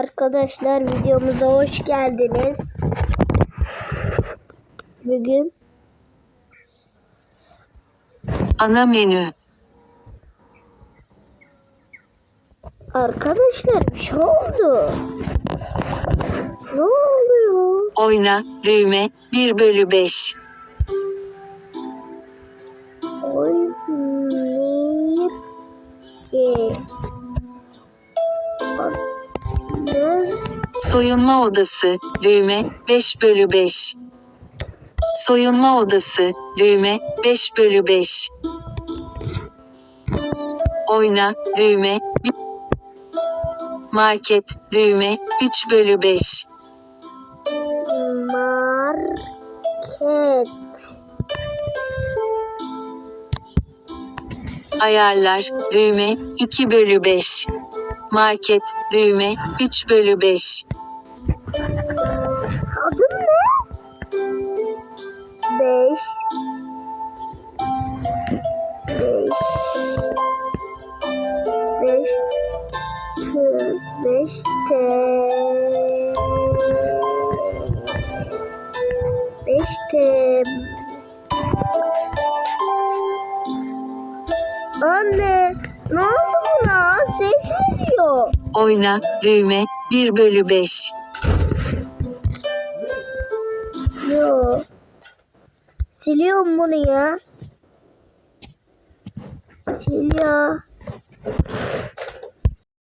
Arkadaşlar videomuza hoş geldiniz. Bugün Ana menü. arkadaşlar bir şey oldu. Ne oluyor? Oyna. Düğme. 1 bölü 5. Oynayıp ki. Soyunma odası. Düğme. 5 bölü 5. Soyunma odası. Düğme. 5 bölü 5. Oyna. Düğme. Market. Düğme. 3 bölü 5. Market. Ayarlar. Düğme. 2 bölü 5. Market. Düğme. 3 bölü 5. Adım ne? Beş. Beş. Beş. Tı. Beş. T. Beş T. Anne, ne oldu. Oyna. Düğme. 1 bölü 5. Yo. Siliyorum bunu ya. Siliyor.